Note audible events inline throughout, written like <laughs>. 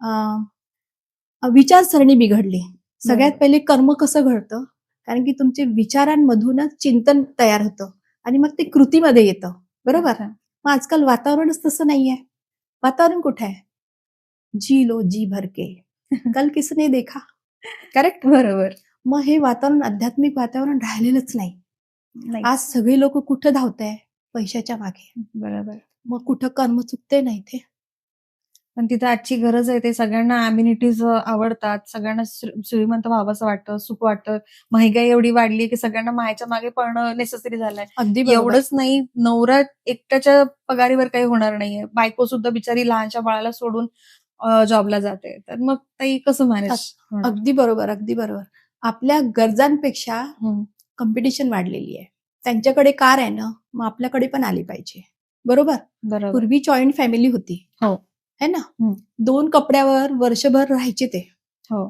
अं, विचारसरणी बिघडली. सगळ्यात. पहिले कर्म कसं घडतं? कारण की तुमचे विचारांमधूनच चिंतन तयार होतं आणि मग ते कृतीमध्ये येतं. बरोबर. मग आजकाल वातावरणच तसं नाहीये. वातावरण कुठे आहे? जी लो जी भर के. <laughs> कल किसने देखा? करेक्ट. बरोबर. मग हे वातावरण आध्यात्मिक वातावरण राहिलेलंच नाही. आज सगळे लोक कुठं धावताय? पैशाच्या मागे. बरोबर. मग कुठं कर्म चुकते नाही ते? पण तिथं आजची गरज आहे ते सगळ्यांना अम्युनिटीज आवडतात. सगळ्यांना श्री- श्रीमंत व्हावंसं वाटतं सुख वाटतं. महागाई एवढी वाढली की सगळ्यांना मायच्या मागे पळणं नेसेसरी झालंय. अगदी. एवढंच नाही नवरा एकट्याच्या पगारीवर काही होणार नाहीये. बायको सुद्धा बिचारी लहानच्या बाळाला सोडून जॉबला जाते. तर मग ताई कसं मॅनेज अगदी बरोबर अगदी बरोबर. आपल्या गरजांपेक्षा कॉम्पिटिशन वाढलेली आहे. त्यांच्याकडे कार आहे ना मग आपल्याकडे पण आली पाहिजे. बरोबर? बरोबर. पूर्वी जॉईंट फॅमिली होती. हो. है ना. दोन कपड्यावर वर्षभर राहायचे ते. हो.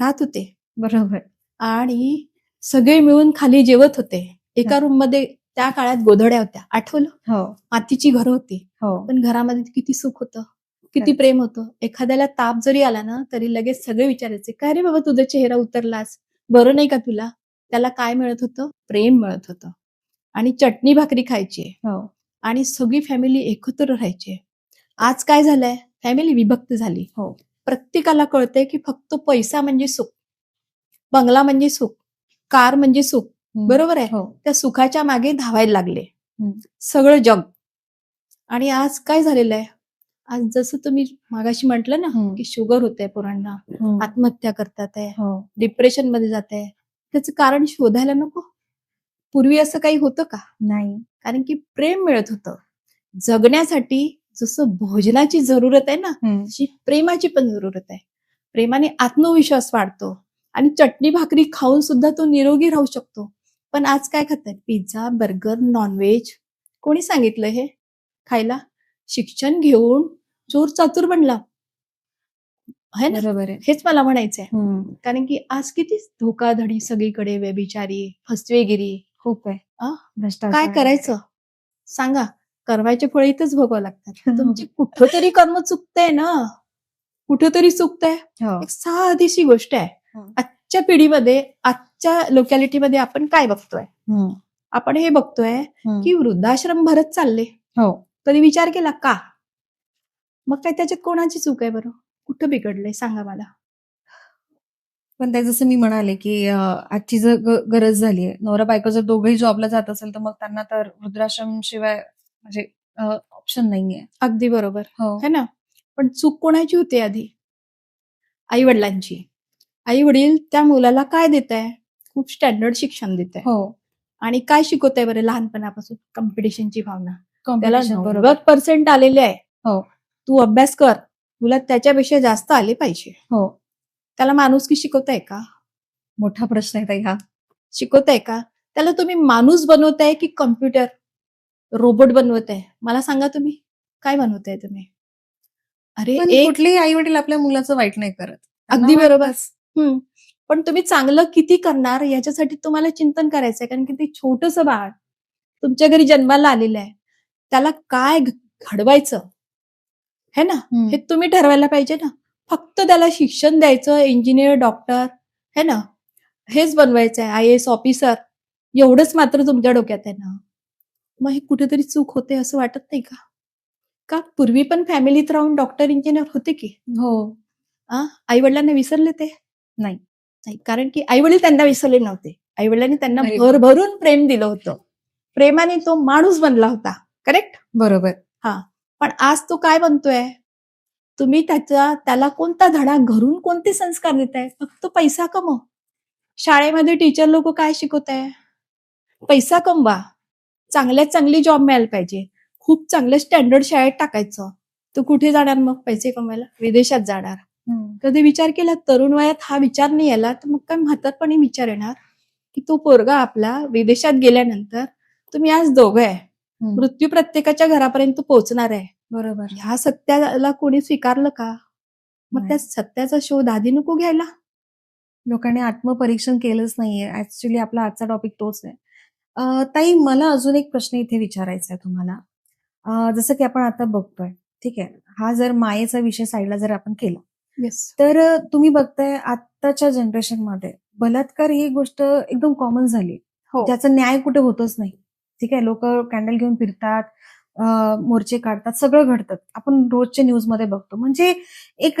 राहत होते. बरोबर. आणि सगळे मिळून खाली जेवत होते. एका. रूममध्ये त्या काळात गोधड्या होत्या. आठवलं? हो. मातीची घरं होती. हो. पण घरामध्ये किती सुख होतं. किती. प्रेम होतं. एखाद्याला ताप जरी आला ना तरी लगेच सगळे विचारायचे काय रे बाबा तुझा चेहरा उतरलास? बरं नाही का तुला? त्याला काय मिळत होतं? प्रेम मिळत होतं. आणि चटणी भाकरी खायची. हो. आणि सगळी फॅमिली एकत्र राहायची. आज काय झालंय? फॅमिली विभक्त झाली. हो. प्रत्येकाला कळतंय की फक्त पैसा म्हणजे सुख. बंगला म्हणजे सुख. कार म्हणजे सुख. बरोबर आहे? हो. त्या सुखाच्या मागे धावायला लागले. सगळं जग. आणि आज काय झालेलं आहे? आज जसं तुम्ही मागाशी म्हटलं ना. की शुगर होते पोरांना. हम्म. आत्महत्या करतात आहे. हो. डिप्रेशनमध्ये जात आहे. त्याचं कारण शोधायला नको. पूर्वी असं काही होतं का? नाही. कारण की प्रेम मिळत होतं. जगण्यासाठी जसं भोजनाची जरूरत आहे ना. तशी प्रेमाची पण जरूरत आहे. प्रेमाने आत्मविश्वास वाढतो आणि चटणी भाकरी खाऊन सुद्धा तो निरोगी राहू शकतो. पण आज काय खातात? पिझ्झा बर्गर नॉनव्हेज कोणी सांगितलं हे? खायला? शिक्षण घेऊन चोर चातुर बनला. है ना? बरोबर आहे. हेच मला म्हणायचंय. कारण की आज किती धोकाधडी सगळीकडे व्यभिचारी फसवेगिरी. खूप आहे. काय करायचं? सांगा. करवायचे फळ इथंच भोगावं लागतात. तुमची कुठंतरी कर्म चुकतंय ना? कुठंतरी चुकतंय? हो. एक साधीशी गोष्ट आहे. आजच्या पिढीमध्ये आजच्या लोकॅलिटीमध्ये आपण काय बघतोय. आपण हे बघतोय. की वृद्धाश्रम भरत चालले. हो. कधी विचार केला का? मग काय त्याच्यात कोणाची चूक आहे बरं? कुठं बिघडलंय? सांगा मला. पण ते जसं मी म्हणाले की आजची जर गरज झाली आहे. नवरा बायको जर दोघेही जॉबला जात असेल तर मग त्यांना तर वृद्धाश्रम शिवाय म्हणजे ऑप्शन नाहीये. अगदी बरोबर. हो. है ना? पण चूक कोणाची होती आधी? आई वडिलांची आई वडील त्या मुलाला काय देत आहे खूप स्टँडर्ड शिक्षण देत आहे हो. आणि काय शिकवत आहे बरं लहानपणापासून? कॉम्पिटिशनची भावना. त्याला नव्वद पर्सेंट आलेले आहे. हो. तू अभ्यास कर. तुला त्याच्यापेक्षा जास्त आले पाहिजे. हो. त्याला माणुसकी शिकवत आहे का? मोठा प्रश्न आहे हा. शिकवत आहे का? त्याला तुम्ही माणूस बनवताय की कम्प्युटर रोबोट बनवत आहे मला सांगा तुम्ही काय बनवताय तुम्ही? अरे कुठलेही आई वडील आपल्या मुलाचं वाईट नाही करत. अगदी बरोबर. पण तुम्ही चांगलं किती करणार याच्यासाठी तुम्हाला चिंतन करायचंय कारण की ते छोटस बाळ तुमच्या घरी जन्माला आलेलं आहे. त्याला काय घडवायचं? है ना. हे. तुम्ही ठरवायला पाहिजे ना. फक्त त्याला शिक्षण द्यायचं इंजिनियर डॉक्टर है ना? हेच बनवायचं आहे आय एस ऑफिसर एवढंच मात्र तुमच्या डोक्यात आहे ना. मग हे कुठेतरी चूक होते असं वाटत नाही का? का पूर्वी पण फॅमिलीत राहून डॉक्टर इंजिनियर होते की? हो. आई वडिलांना विसरले ते? नाही. नाही कारण की आई वडील त्यांना विसरले नव्हते. आई वडिलांनी त्यांना. भरभरून प्रेम दिलं होतं. प्रेमाने तो माणूस बनला होता. करेक्ट बरोबर. पण आज तो काय बनतोय? तुम्ही त्याचा त्याला कोणता धडा घरून कोणते संस्कार देताय? फक्त पैसा कमव. शाळेमध्ये टीचर लोक काय शिकवत आहे पैसा कमवा. चांगल्यात चांगली जॉब मिळायला पाहिजे. खूप चांगल्या स्टँडर्ड शाळेत टाकायचं. तो कुठे जाणार मग? पैसे कमवायला? विदेशात जाणार. कधी विचार केला? तरुण वयात हा विचार नाही आला तर मग काय म्हातारपणी विचार येणार? की तो पोरगा आपला विदेशात गेल्यानंतर तुम्ही आज दोघं आहे. मृत्यू प्रत्येकाच्या घरापर्यंत पोहोचणार आहे. बरोबर. ह्या सत्याला कोणी स्वीकारलं का? मग. त्या सत्याचा शोध आधी नको घ्यायला. लोकांनी आत्मपरीक्षण केलंच नाहीये. ऍक्च्युली आपला आजचा टॉपिक तोच आहे. ताई मला अजून एक प्रश्न इथे विचारायचा आहे तुम्हाला. जसं की आपण आता बघतोय ठीक आहे हा जर मायेचा विषय साईडला जर आपण केला येस तर तुम्ही बघताय आत्ताच्या जनरेशनमध्ये बलात्कार ही गोष्ट एकदम कॉमन झाली. हो. ज्याचा न्याय कुठे होतच नाही. ठीक आहे लोक कॅन्डल घेऊन फिरतात मोर्चे काढतात सगळं घडतात आपण रोजच्या न्यूजमध्ये बघतो. म्हणजे एक